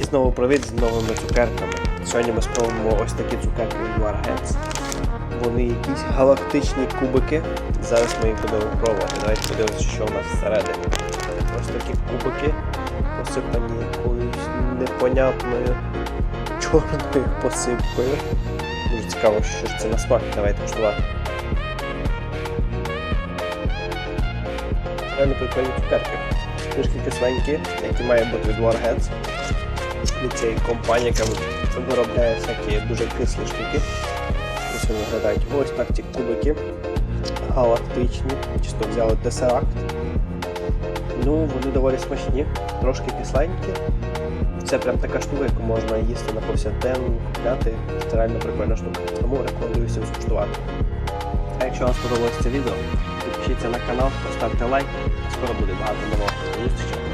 І знову привіт з новими цукерками. Сьогодні ми спробуємо ось такі цукерки від Warheads. Вони якісь галактичні кубики. Зараз ми їх будемо пробувати. Давайте подивимося, що у нас всередині. Ось такі кубики посипані якоюсь непонятною чорною посипкою. Дуже цікаво, що ж це на смак. Давайте куштувати. Реально прикольні цукерки. Трішки кисленькі, які мають бути від Warheads. Від цієї компанії, яка виробляє всякі дуже кислі штуки. Вони виглядають. Ось так ці кубики. Галактичні. Чисто взяли десеракт. Ну, вони доволі смачні, трошки кисленькі. Це прям така штука, яку можна їсти на повсякденно, купляти. Це реально прикольна штука. Тому рекомендую всім скуштувати. А якщо вам сподобалось це відео, підпишіться на канал, поставте лайк. Скоро буде багато нового. До зустрічі.